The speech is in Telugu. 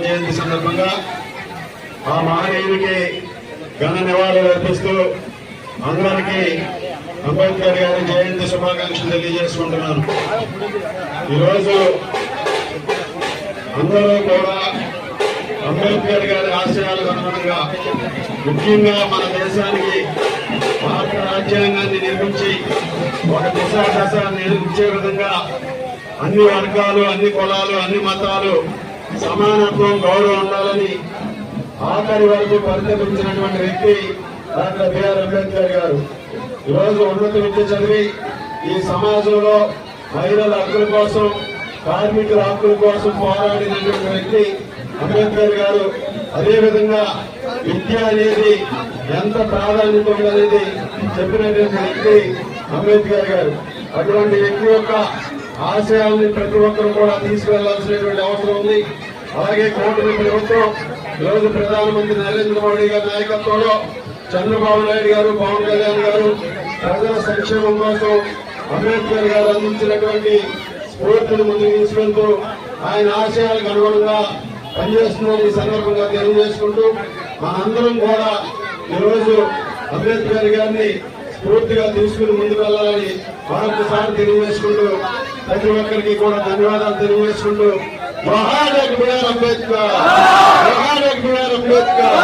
జయంతి సందర్భంగా ఆ మహనీయుడికి ఘన నివాళులు అర్పిస్తూ అందరికీ అంబేద్కర్ గారి జయంతి శుభాకాంక్షలు తెలియజేసుకుంటున్నాను. ఈరోజు అందరూ కూడా అంబేద్కర్ గారి ఆశయాలకు అనుగుణంగా ముఖ్యంగా మన దేశానికి భారత రాజ్యాంగాన్ని నిర్మించి ఒక దిశ దశ నిర్మించే విధంగా అన్ని వర్గాలు అన్ని కులాలు అన్ని మతాలు సమానత్వం గౌరవం ఉండాలని ఆఖరి వరకు పరితపించినటువంటి వ్యక్తి డాక్టర్ బిఆర్ అంబేద్కర్ గారు. ఈరోజు ఉన్నత విద్య చదివి ఈ సమాజంలో మహిళల హక్కుల కోసం కార్మికుల హక్కుల కోసం పోరాడినటువంటి వ్యక్తి అంబేద్కర్ గారు. అదేవిధంగా విద్య అనేది ఎంత ప్రాధాన్యత ఉందనేది చెప్పినటువంటి వ్యక్తి అంబేద్కర్ గారు. అటువంటి వ్యక్తి యొక్క ఆశయాల్ని ప్రతి ఒక్కరు కూడా తీసుకెళ్ళాల్సినటువంటి అవసరం ఉంది. అలాగే కూటమి ప్రభుత్వం ఈరోజు ప్రధానమంత్రి నరేంద్ర మోడీ గారి నాయకత్వంలో చంద్రబాబు నాయుడు గారు పవన్ కళ్యాణ్ గారు ప్రజల సంక్షేమం కోసం అంబేద్కర్ గారు అందించినటువంటి స్ఫూర్తిని ముందుకు తీసుకెళ్తూ ఆయన ఆశయాలకు అనుగుణంగా పనిచేస్తుందని ఈ సందర్భంగా తెలియజేసుకుంటూ మనందరం కూడా ఈరోజు అంబేద్కర్ గారిని స్ఫూర్తిగా తీసుకుని ముందుకు వెళ్ళాలని మరొకసారి తెలియజేసుకుంటూ ప్రతి ఒక్కరికి కూడా ధన్యవాదాలు తెలియజేసుకుంటూ మహానక్ బిఆర్ అంబేద్కర్ మహానక్ బిఆర్ అంబేద్కర్.